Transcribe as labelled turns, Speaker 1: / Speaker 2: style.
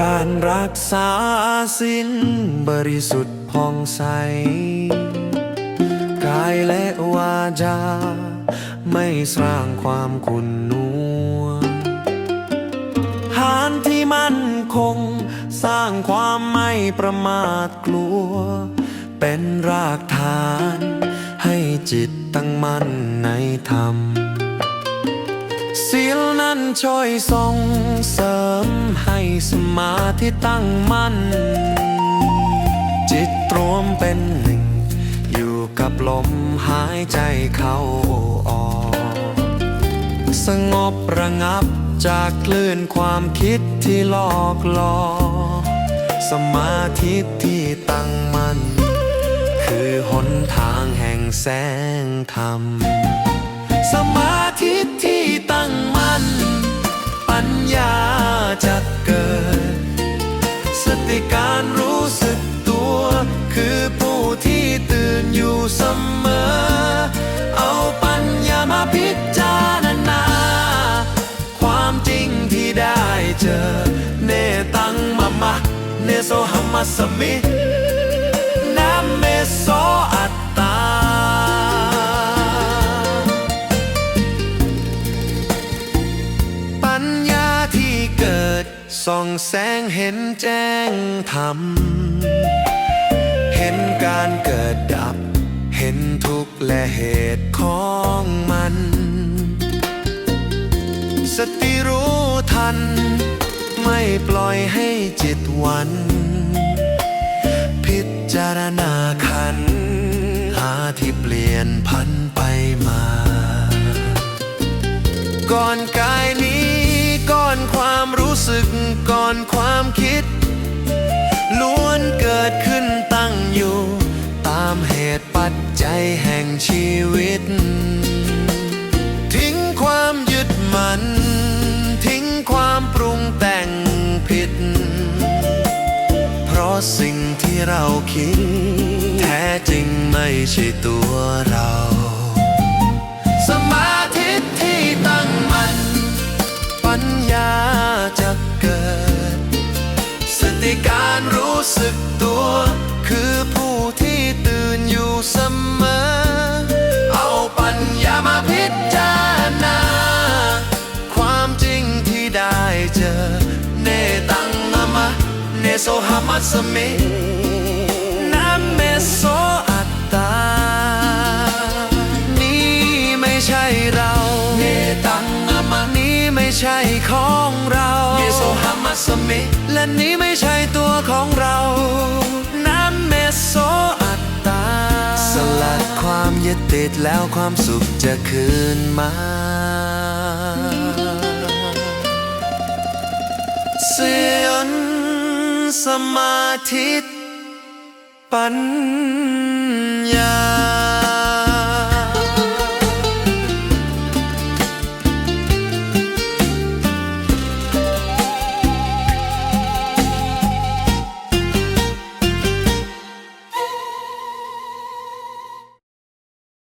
Speaker 1: การรักษาสินบริสุทธิ์ผ่องใส กายและวาจา ไม่สร้างความขุ่นนัวหานที่มั่นคง สร้างความไม่ประมาทกลัว เป็นรากฐาน ให้จิตตั้งมั่นในธรรมศีลนั้นช่วยส่งเสริม สมาธิตั้งมั่น จิตรวมเป็นหนึ่ง อยู่กับลมหายใจเข้าออก สงบระงับจากคลื่นความคิดที่หลอกหลอกสมาธิที่ตั้งมั่น คือหนทางแห่งแสงธรรม สมาธิที่ตั้งมั่น ปัญญาจะเกิด้วยการรู้สึกตัว คือผู้ที่ตื่นอยู่เสมอ เอาปัญญามาพิจารณา ความจริงที่ได้เจอ เนตังมะมะ เนโสหัมมัสสมิ ส่องแสงเห็นแจ้งธรรม เห็นการเกิดดับ เห็นทุกข์และเหตุของมัน สติรู้ทัน ไม่ปล่อยให้จิตหวัน พิจารณาขันหาที่เปลี่ยนพันไปมา ก่อนกายนี้ก่อนความรูู้้สึกก่อนความคิด ล้วนเกิดขึ้นตั้งอยู่ ตามเหตุปัจจัยแห่งชีวิต ทิ้งความยึดมั่นทิ้งความปรุงแต่งผิด เพราะสิ่งที่เราคิด แท้จริงไม่ใช่ตัวเรา เนโสหามัสสมินะเมโสอัตตานี่ไม่ใช่เราเนตังอะมะนี้ไม่ใช่ของเราเยโสหามัสสมิและนี้ไม่ใช่ตัวของเราน้ำเมโสอัตตา สลัดความยึดติดแล้วความสุขจะคืนมาเสียน สมาธิปัญ